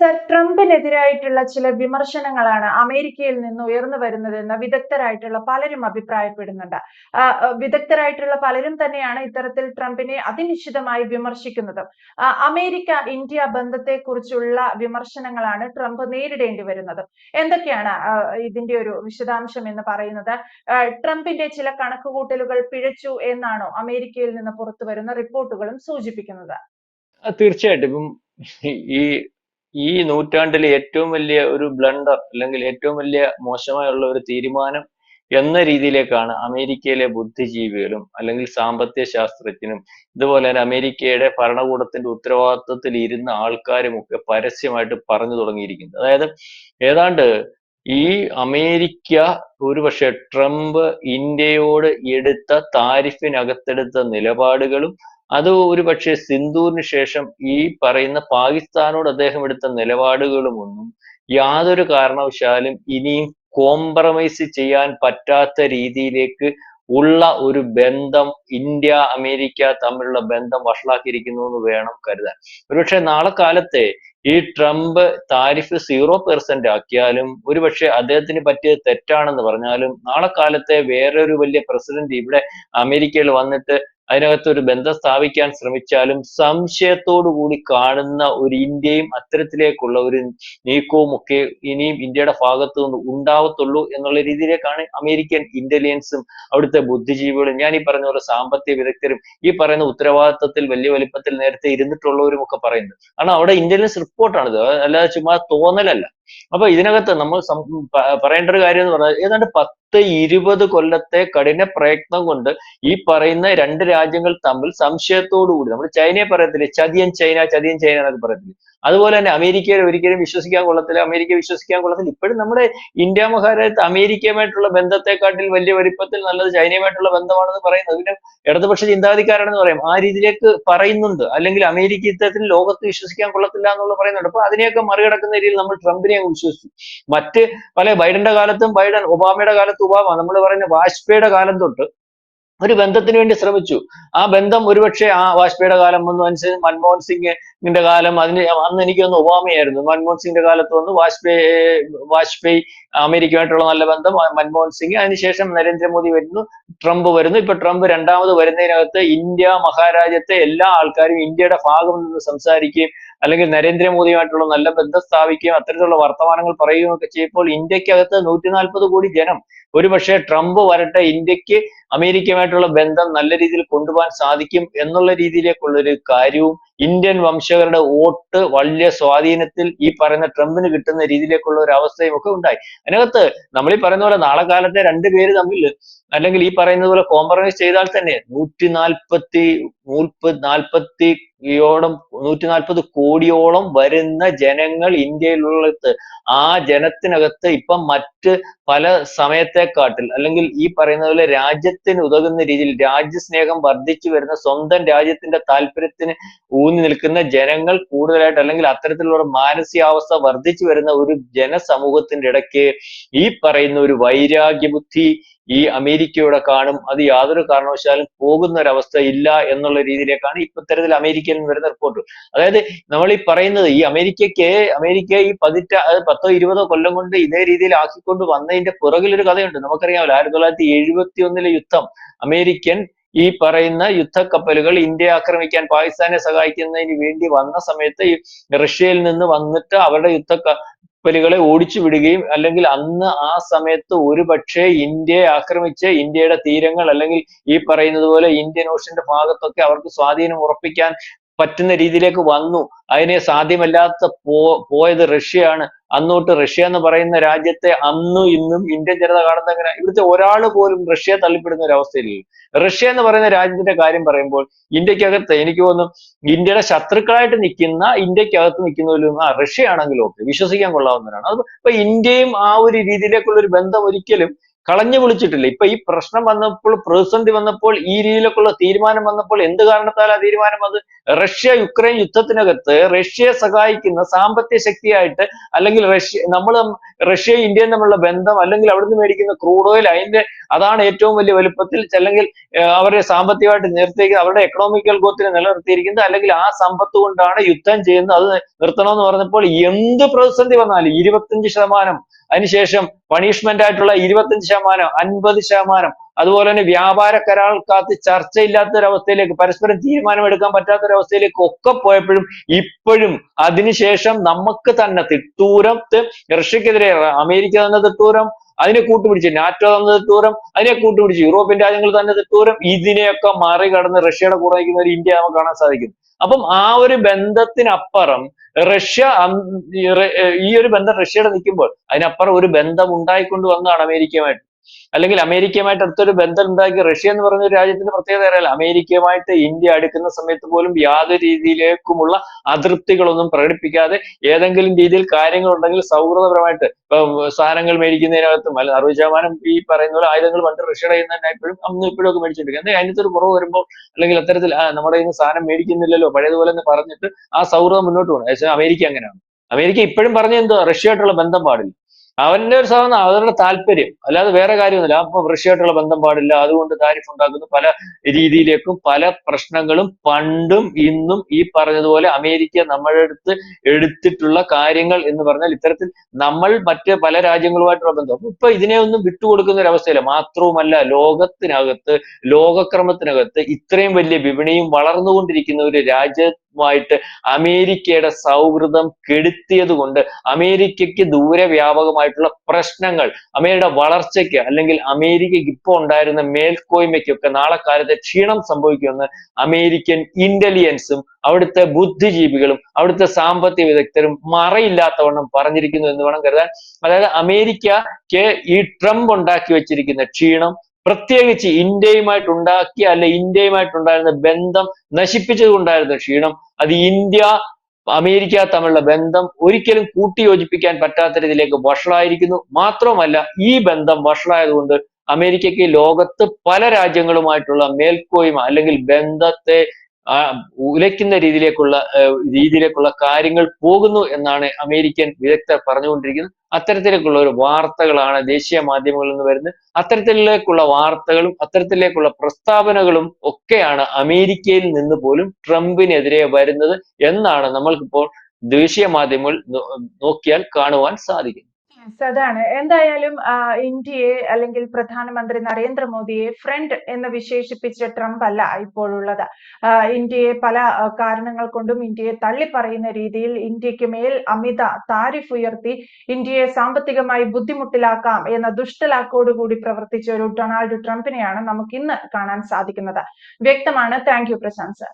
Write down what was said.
Sir ട്രംപിനെതിരായിട്ടുള്ള ചില വിമർശനങ്ങളാണ് അമേരിക്കയിൽ നിന്ന് ഉയർന്നു വരുന്നതെന്ന് വിദഗ്ധരായിട്ടുള്ള പലരും അഭിപ്രായപ്പെടുന്നുണ്ട്. വിദഗ്ധരായിട്ടുള്ള പലരും തന്നെയാണ് ഇത്തരത്തിൽ ട്രംപിനെ അതിനിശ്ചിതമായി വിമർശിക്കുന്നത്. അമേരിക്ക ഇന്ത്യ ബന്ധത്തെക്കുറിച്ചുള്ള വിമർശനങ്ങളാണ് ട്രംപ് നേരിടേണ്ടി വരുന്നത്. എന്തൊക്കെയാണ് ഇതിന്റെ ഒരു വിശദാംശം എന്ന് പറയുന്നത്? ട്രംപിന്റെ ചില കണക്കുകൂട്ടലുകൾ പിഴച്ചു എന്നാണോ അമേരിക്കയിൽ നിന്ന് പുറത്തു വരുന്ന റിപ്പോർട്ടുകളും സൂചിപ്പിക്കുന്നത്? തീർച്ചയായിട്ടും. ഇപ്പം ഈ ഈ നൂറ്റാണ്ടിലെ ഏറ്റവും വലിയ ഒരു ബ്ലണ്ടർ അല്ലെങ്കിൽ ഏറ്റവും വലിയ മോശമായുള്ള ഒരു തീരുമാനം എന്ന രീതിയിലേക്കാണ് അമേരിക്കയിലെ ബുദ്ധിജീവികളും അല്ലെങ്കിൽ സാമ്പത്തിക ശാസ്ത്രജ്ഞനും ഇതുപോലെ തന്നെ അമേരിക്കയുടെ ഭരണകൂടത്തിന്റെ ഉത്തരവാദിത്വത്തിൽ ഇരുന്ന ആൾക്കാരും ഒക്കെ പരസ്യമായിട്ട് പറഞ്ഞു തുടങ്ങിയിരിക്കുന്നത്. അതായത് ഏതാണ്ട് ഈ അമേരിക്ക ഒരുപക്ഷെ ട്രംപ് ഇന്ത്യയോട് എടുത്ത താരിഫിനകത്തെടുത്ത നിലപാടുകളും അത് ഒരു പക്ഷേ സിന്ധൂരിന് ശേഷം ഈ പറയുന്ന പാകിസ്ഥാനോട് അദ്ദേഹം എടുത്ത നിലപാടുകളുമൊന്നും യാതൊരു കാരണവശാലും ഇനിയും കോംപ്രമൈസ് ചെയ്യാൻ പറ്റാത്ത രീതിയിലേക്ക് ഉള്ള ഒരു ബന്ധം ഇന്ത്യ അമേരിക്ക തമ്മിലുള്ള ബന്ധം വഷളാക്കിയിരിക്കുന്നു എന്ന് വേണം കരുതാൻ. ഒരുപക്ഷെ നാളെ കാലത്തെ ഈ ട്രംപ് താരിഫ് സീറോ പെർസെന്റ് ആക്കിയാലും ഒരുപക്ഷെ അദ്ദേഹത്തിന് പറ്റിയത് തെറ്റാണെന്ന് പറഞ്ഞാലും നാളെ കാലത്തെ വേറൊരു വലിയ പ്രസിഡന്റ് ഇവിടെ അമേരിക്കയിൽ വന്നിട്ട് അതിനകത്ത് ഒരു ബന്ധം സ്ഥാപിക്കാൻ ശ്രമിച്ചാലും സംശയത്തോടു കൂടി കാണുന്ന ഒരു ഇന്ത്യയും അത്തരത്തിലേക്കുള്ള ഒരു നീക്കവും ഒക്കെ ഇനിയും ഇന്ത്യയുടെ ഭാഗത്തു നിന്ന് ഉണ്ടാവത്തുള്ളൂ എന്നുള്ള രീതിയിലേക്കാണ് അമേരിക്കൻ ഇന്റലിജൻസും അവിടുത്തെ ബുദ്ധിജീവികളും ഞാൻ ഈ പറഞ്ഞ പോലെ സാമ്പത്തിക വിദഗ്ധരും ഈ പറയുന്ന ഉത്തരവാദിത്വത്തിൽ വലിയ വലിപ്പത്തിൽ നേരത്തെ ഇരുന്നിട്ടുള്ളവരും ഒക്കെ പറയുന്നത്. കാരണം അവിടെ ഇന്റലിജൻസ് റിപ്പോർട്ടാണിത്. അല്ലാതെ ചുമ്മാ തോന്നലല്ല. അപ്പൊ ഇതിനകത്ത് നമ്മൾ പറയേണ്ട ഒരു കാര്യം എന്ന് പറഞ്ഞാൽ ഏതാണ്ട് പത്ത് ഇരുപത് കൊല്ലത്തെ കഠിന പ്രയത്നം കൊണ്ട് ഈ പറയുന്ന രണ്ട് രാജ്യങ്ങൾ തമ്മിൽ സംശയത്തോടു കൂടി നമ്മൾ ചൈനയെ പറയത്തില്ലേ? ചതിയൻ ചൈന ചതിയൻ ചൈന എന്നൊക്കെ പറയത്തില്ലേ? അതുപോലെ തന്നെ അമേരിക്കയെ ഒരിക്കലും വിശ്വസിക്കാൻ കൊള്ളത്തില്ല അമേരിക്ക വിശ്വസിക്കാൻ കൊള്ളത്തില്ല. ഇപ്പോഴും നമ്മുടെ ഇന്ത്യ മഹാരാജ്യത്ത് അമേരിക്കയുമായിട്ടുള്ള ബന്ധത്തെക്കാട്ടിൽ വലിയ വലിപ്പത്തിൽ നല്ലത് ചൈനയുമായിട്ടുള്ള ബന്ധമാണെന്ന് പറയുന്നത്. പിന്നെ ഇടതുപക്ഷ ചിന്താഗതിക്കാരാണെന്ന് പറയും. ആ രീതിയിലേക്ക് പറയുന്നുണ്ട്. അല്ലെങ്കിൽ അമേരിക്ക ഇത്തരത്തിൽ ലോകത്ത് വിശ്വസിക്കാൻ കൊള്ളത്തില്ല എന്നുള്ള പറയുന്നുണ്ട്. അപ്പൊ അതിനെയൊക്കെ മറികടക്കുന്ന രീതിയിൽ നമ്മൾ ട്രംപിനെ അങ്ങ് വിശ്വസിച്ചു. മറ്റ് പല ബൈഡന്റെ കാലത്തും ബൈഡൻ ഒബാമയുടെ കാലത്ത് ഒബാമ നമ്മൾ പറയുന്ന വാജ്പേയിയുടെ കാലം തൊട്ട് ഒരു ബന്ധത്തിന് വേണ്ടി ശ്രമിച്ചു. ആ ബന്ധം ഒരുപക്ഷെ ആ വാജ്പേയിയുടെ കാലം വന്നു. അനുസരിച്ച് മൻമോഹൻ സിംഗിന്റെ കാലം അതിന് അന്ന് എനിക്ക് തോന്നുന്നു ഒബാമയായിരുന്നു. മൻമോഹൻ സിംഗിന്റെ കാലത്ത് വന്നു. വാജ്പേയി വാജ്പേയി അമേരിക്കയുമായിട്ടുള്ള നല്ല ബന്ധം. മൻമോഹൻ സിംഗ്. അതിനുശേഷം നരേന്ദ്രമോദി വരുന്നു. ട്രംപ് വരുന്നു. ഇപ്പൊ ട്രംപ് രണ്ടാമത് വരുന്നതിനകത്ത് ഇന്ത്യ മഹാരാജ്യത്തെ എല്ലാ ആൾക്കാരും ഇന്ത്യയുടെ ഭാഗം നിന്ന് സംസാരിക്കുകയും അല്ലെങ്കിൽ നരേന്ദ്രമോദിയുമായിട്ടുള്ള നല്ല ബന്ധം സ്ഥാപിക്കുകയും അത്തരത്തിലുള്ള വർത്തമാനങ്ങൾ പറയുകയും ഒക്കെ ചെയ്യുമ്പോൾ ഇന്ത്യക്കകത്ത് നൂറ്റി നാൽപ്പത് കോടി ജനം ഒരുപക്ഷെ ട്രംപ് വരട്ടെ ഇന്ത്യയ്ക്ക് അമേരിക്കയുമായിട്ടുള്ള ബന്ധം നല്ല രീതിയിൽ കൊണ്ടുപോകാൻ സാധിക്കും എന്നുള്ള രീതിയിലേക്കുള്ള ഒരു കാര്യവും ഇന്ത്യൻ വംശകരുടെ വോട്ട് വലിയ സ്വാധീനത്തിൽ ഈ പറയുന്ന ട്രംപിന് കിട്ടുന്ന രീതിയിലേക്കുള്ള ഒരു അവസ്ഥയും ഒക്കെ ഉണ്ടായി. അതിനകത്ത് നമ്മൾ ഈ പറയുന്ന പോലെ നാളെ കാലത്തെ രണ്ട് പേര് തമ്മിൽ അല്ലെങ്കിൽ ഈ പറയുന്ന പോലെ കോംപ്രമൈസ് ചെയ്താൽ തന്നെ നൂറ്റി നാൽപ്പത്തി നൂൽപ്പത് നാൽപ്പത്തി നൂറ്റി നാൽപ്പത് കോടിയോളം വരുന്ന ജനങ്ങൾ ഇന്ത്യയിലുള്ളത്. ആ ജനത്തിനകത്ത് ഇപ്പം മറ്റ് പല സമയത്തെക്കാട്ടിൽ അല്ലെങ്കിൽ ഈ പറയുന്ന പോലെ രാജ്യത്തിന് ഉതകുന്ന രീതിയിൽ രാജ്യസ്നേഹം വർദ്ധിച്ചു വരുന്ന സ്വന്തം രാജ്യത്തിന്റെ താല്പര്യത്തിന് ഊന്നി നിൽക്കുന്ന ജനങ്ങൾ കൂടുതലായിട്ട് അല്ലെങ്കിൽ അത്തരത്തിലുള്ള മാനസികാവസ്ഥ വർദ്ധിച്ചു വരുന്ന ഒരു ജനസമൂഹത്തിന്റെ ഇടയ്ക്ക് ഈ പറയുന്ന ഒരു വൈരാഗ്യ ബുദ്ധി ഈ അമേരിക്കയുടെ കാണും അത് യാതൊരു കാരണവശാലും പോകുന്ന ഒരവസ്ഥ ഇല്ല എന്നുള്ള രീതിയിലേക്കാണ് ഇത്തരത്തിൽ അമേരിക്കയിൽ നിന്ന് വരുന്ന റിപ്പോർട്ട് അതായത് നമ്മൾ ഈ പറയുന്നത് ഈ അമേരിക്കയ്ക്ക് അമേരിക്ക ഈ പതിറ്റ പത്തോ ഇരുപതോ കൊല്ലം കൊണ്ട് ഇതേ രീതിയിൽ ആക്കിക്കൊണ്ട് വന്നതിന്റെ പുറകിലൊരു കഥയുണ്ട്. നമുക്കറിയാമല്ലോ ആയിരത്തി തൊള്ളായിരത്തി എഴുപത്തി ഒന്നിലെ യുദ്ധം. അമേരിക്കൻ ഈ പറയുന്ന യുദ്ധക്കപ്പലുകൾ ഇന്ത്യ ആക്രമിക്കാൻ പാകിസ്ഥാനെ സഹായിക്കുന്നതിന് വേണ്ടി വന്ന സമയത്ത് ഈ റഷ്യയിൽ നിന്ന് വന്നിട്ട് അവരുടെ യുദ്ധ കപ്പലുകളെ ഓടിച്ചു വിടുകയും അല്ലെങ്കിൽ അന്ന് ആ സമയത്ത് ഒരു പക്ഷേ ഇന്ത്യയെ ആക്രമിച്ച് ഇന്ത്യയുടെ തീരങ്ങൾ അല്ലെങ്കിൽ ഈ പറയുന്നത് പോലെ ഇന്ത്യൻ ഓഷ്യന്റെ ഭാഗത്തൊക്കെ അവർക്ക് സ്വാധീനം ഉറപ്പിക്കാൻ പറ്റുന്ന രീതിയിലേക്ക് വന്നു. അതിനെ സാധ്യമല്ലാത്ത പോ പോയത് റഷ്യയാണ്. അന്നോട്ട് റഷ്യ എന്ന് പറയുന്ന രാജ്യത്തെ അന്നും ഇന്നും ഇന്ത്യൻ ജനത കാണുന്ന അങ്ങനെ ഇവിടുത്തെ ഒരാൾ പോലും റഷ്യയെ തള്ളിപ്പെടുന്ന ഒരു അവസ്ഥയിലില്ല. റഷ്യ എന്ന് പറയുന്ന രാജ്യത്തിന്റെ കാര്യം പറയുമ്പോൾ ഇന്ത്യക്കകത്ത് എനിക്ക് തോന്നുന്നു ഇന്ത്യയുടെ ശത്രുക്കളായിട്ട് നിൽക്കുന്ന ഇന്ത്യക്കകത്ത് നിൽക്കുന്നതിലും ആ റഷ്യ ആണെങ്കിലും ഒക്കെ വിശ്വസിക്കാൻ കൊള്ളാവുന്നവരാണ്. അത് ഇപ്പൊ ഇന്ത്യയും ആ ഒരു രീതിയിലേക്കുള്ള ഒരു ബന്ധം ഒരിക്കലും കളഞ്ഞു വിളിച്ചിട്ടില്ല. ഇപ്പൊ ഈ പ്രശ്നം വന്നപ്പോൾ പ്രതിസന്ധി വന്നപ്പോൾ ഈ രീതിയിലേക്കുള്ള തീരുമാനം വന്നപ്പോൾ എന്ത് കാരണത്താൽ ആ തീരുമാനം അത്? റഷ്യ യുക്രൈൻ യുദ്ധത്തിനകത്ത് റഷ്യയെ സഹായിക്കുന്ന സാമ്പത്തിക ശക്തിയായിട്ട് അല്ലെങ്കിൽ റഷ്യ നമ്മൾ റഷ്യയും ഇന്ത്യയും തമ്മിലുള്ള ബന്ധം അല്ലെങ്കിൽ അവിടുന്ന് മേടിക്കുന്ന ക്രൂഡ് ഓയിൽ അതിന്റെ അതാണ് ഏറ്റവും വലിയ വലുപ്പത്തിൽ അല്ലെങ്കിൽ അവരെ സാമ്പത്തികമായിട്ട് നിർത്തിയിരിക്കുന്നത് അവരുടെ എക്കണോമിക്കൽ ഗ്രോത്തിനെ നിലനിർത്തിയിരിക്കുന്നത് അല്ലെങ്കിൽ ആ സമ്പത്ത് കൊണ്ടാണ് യുദ്ധം ചെയ്യുന്നത്. അത് നിർത്തണമെന്ന് പറഞ്ഞപ്പോൾ എന്ത് പ്രതിസന്ധി വന്നാലും ഇരുപത്തിയഞ്ച് ശതമാനം. അതിനുശേഷം പണിഷ്മെന്റ് ആയിട്ടുള്ള ഇരുപത്തിയഞ്ച് ശതമാനം അൻപത് ശതമാനം. അതുപോലെ തന്നെ വ്യാപാര കരാർക്കകത്ത് ചർച്ചയില്ലാത്ത ഒരവസ്ഥയിലേക്ക് പരസ്പരം തീരുമാനമെടുക്കാൻ പറ്റാത്ത ഒരവസ്ഥയിലേക്ക് ഒക്കെ പോയപ്പോഴും ഇപ്പോഴും അതിനുശേഷം നമുക്ക് തന്നെ തിട്ടൂരത്ത് റഷ്യക്കെതിരെ അമേരിക്ക തന്നെ തിട്ടൂരം അതിനെ കൂട്ടുപിടിച്ച് നാറ്റോ തന്നെ തിട്ടൂരം അതിനെ കൂട്ടുപിടിച്ച് യൂറോപ്യൻ രാജ്യങ്ങൾ തന്നെ തിട്ടൂരം ഇതിനെയൊക്കെ മറികടന്ന് റഷ്യയുടെ കൂടെ നിൽക്കുന്ന ഒരു ഇന്ത്യ നമുക്ക് കാണാൻ സാധിക്കും. അപ്പം ആ ഒരു ബന്ധത്തിനപ്പുറം റഷ്യ ഈ ഒരു ബന്ധം റഷ്യയുടെ നിൽക്കുമ്പോൾ അതിനപ്പുറം ഒരു ബന്ധം ഉണ്ടായിക്കൊണ്ട് വന്നതാണ് അമേരിക്കയുമായിട്ട്. അല്ലെങ്കിൽ അമേരിക്കയുമായിട്ട് അടുത്തൊരു ബന്ധം ഉണ്ടാക്കി റഷ്യ എന്ന് ഒരു രാജ്യത്തിന്റെ പ്രത്യേകത അറിയാലോ അമേരിക്കയുമായിട്ട് ഇന്ത്യ അടുക്കുന്ന സമയത്ത് പോലും യാതൊരു രീതിയിലേക്കുമുള്ള അതൃപ്തികളൊന്നും പ്രകടിപ്പിക്കാതെ ഏതെങ്കിലും രീതിയിൽ കാര്യങ്ങൾ ഉണ്ടെങ്കിൽ സൗഹൃദപരമായിട്ട് ഇപ്പൊ സാധനങ്ങൾ മേടിക്കുന്നതിനകത്തും അല്ല അറുപത് ശതമാനം ഈ പറയുന്ന പോലെ ആയുധങ്ങൾ പണ്ട് റഷ്യയുടെ കയ്യിൽ തന്നെ ഇപ്പോഴും അന്ന് ഇപ്പോഴും ഒക്കെ മേടിച്ചിട്ടുണ്ട് എന്താ അതിനകത്ത് ഒരു കുറവ് വരുമ്പോൾ അല്ലെങ്കിൽ അത്തരത്തിൽ നമ്മുടെ നിന്ന് സാധനം മേടിക്കുന്നില്ലല്ലോ പഴയതുപോലെ എന്ന് പറഞ്ഞിട്ട് ആ സൗഹൃദം മുന്നോട്ട് പോകണം. അമേരിക്ക അങ്ങനെയാണ്. അമേരിക്ക ഇപ്പോഴും പറഞ്ഞ എന്തോ റഷ്യയായിട്ടുള്ള ബന്ധം പാടില്ല. അവന്റെ ഒരു സാധനം അവരുടെ താല്പര്യം. അല്ലാതെ വേറെ കാര്യമൊന്നുമില്ല. അപ്പൊ റഷ്യയായിട്ടുള്ള ബന്ധം പാടില്ല. അതുകൊണ്ട് താരിഫ് ഉണ്ടാക്കുന്നു പല രീതിയിലേക്കും പല പ്രശ്നങ്ങളും പണ്ടും ഇന്നും ഈ പറഞ്ഞതുപോലെ അമേരിക്ക നമ്മുടെ അടുത്ത് എടുത്തിട്ടുള്ള കാര്യങ്ങൾ എന്ന് പറഞ്ഞാൽ ഇത്തരത്തിൽ നമ്മൾ മറ്റ് പല രാജ്യങ്ങളുമായിട്ടുള്ള ബന്ധം. ഇപ്പൊ ഇതിനെ ഒന്നും വിട്ടുകൊടുക്കുന്ന ഒരു അവസ്ഥയില്ല. മാത്രവുമല്ല ലോകത്തിനകത്ത് ലോകക്രമത്തിനകത്ത് ഇത്രയും വലിയ വിപണിയും വളർന്നുകൊണ്ടിരിക്കുന്ന ഒരു രാജ്യമായിട്ട് അമേരിക്കയുടെ സൗഹൃദം കെടുത്തിയത് കൊണ്ട് അമേരിക്കയ്ക്ക് ദൂരവ്യാപകമായിട്ടുള്ള പ്രശ്നങ്ങൾ അമേരിക്കയുടെ വളർച്ചയ്ക്ക് അല്ലെങ്കിൽ അമേരിക്കയ്ക്ക് ഇപ്പോൾ ഉണ്ടായിരുന്ന മേൽക്കോയ്മയ്ക്കൊക്കെ നാളെ കാലത്തെ ക്ഷീണം സംഭവിക്കുമെന്ന് അമേരിക്കൻ ഇന്റലിജൻസും അവിടുത്തെ ബുദ്ധിജീവികളും അവിടുത്തെ സാമ്പത്തിക വിദഗ്ധരും മറയില്ലാത്തവണ്ണം പറഞ്ഞിരിക്കുന്നു എന്ന് വേണം കരുതാൻ. അതായത് അമേരിക്കക്ക് ഈ ട്രംപ് ഉണ്ടാക്കി വെച്ചിരിക്കുന്ന ക്ഷീണം പ്രത്യേകിച്ച് ഇന്ത്യയുമായിട്ട് ഉണ്ടാക്കിയ അല്ലെ ഇന്ത്യയുമായിട്ടുണ്ടായിരുന്ന ബന്ധം നശിപ്പിച്ചതുകൊണ്ടായിരുന്നു ക്ഷീണം. അത് ഇന്ത്യ അമേരിക്ക തമ്മിലുള്ള ബന്ധം ഒരിക്കലും കൂട്ടിയോജിപ്പിക്കാൻ പറ്റാത്ത രീതിയിലേക്ക് വഷളായിരിക്കുന്നു. മാത്രമല്ല ഈ ബന്ധം വഷളായതുകൊണ്ട് അമേരിക്കയ്ക്ക് ലോകത്ത് പല രാജ്യങ്ങളുമായിട്ടുള്ള മേൽക്കോയ്മ അല്ലെങ്കിൽ ബന്ധത്തെ ഉലയ്ക്കുന്ന രീതിയിലേക്കുള്ള രീതിയിലേക്കുള്ള കാര്യങ്ങൾ പോകുന്നു എന്നാണ് അമേരിക്കൻ വിദഗ്ധർ പറഞ്ഞുകൊണ്ടിരിക്കുന്നത്. അത്തരത്തിലേക്കുള്ള ഒരു വാർത്തകളാണ് ദേശീയ മാധ്യമങ്ങളിൽ നിന്ന് വരുന്നത്. അത്തരത്തിലേക്കുള്ള വാർത്തകളും അത്തരത്തിലേക്കുള്ള പ്രസ്താവനകളും ഒക്കെയാണ് അമേരിക്കയിൽ നിന്ന് പോലും ട്രംപിനെതിരെ വരുന്നത് എന്നാണ് നമ്മൾക്കിപ്പോൾ ദേശീയ മാധ്യമങ്ങൾ നോക്കിയാൽ കാണുവാൻ സാധിക്കും Yes, അതാണ്. എന്തായാലും ഇന്ത്യയെ അല്ലെങ്കിൽ പ്രധാനമന്ത്രി നരേന്ദ്രമോദിയെ ഫ്രണ്ട് എന്ന് വിശേഷിപ്പിച്ച ട്രംപ് അല്ല ഇപ്പോഴുള്ളത് ഇന്ത്യയെ പല കാരണങ്ങൾ കൊണ്ടും ഇന്ത്യയെ തള്ളിപ്പറയുന്ന രീതിയിൽ ഇന്ത്യയ്ക്ക് മേൽ അമിത താരിഫ് ഉയർത്തി ഇന്ത്യയെ സാമ്പത്തികമായി ബുദ്ധിമുട്ടിലാക്കാം എന്ന ദുഷ്ടലാക്കോടുകൂടി പ്രവർത്തിച്ച ഒരു ഡൊണാൾഡ് ട്രംപിനെയാണ് നമുക്ക് ഇന്ന് കാണാൻ സാധിക്കുന്നത്. വ്യക്തമാണ്. Thank you Prashant sir.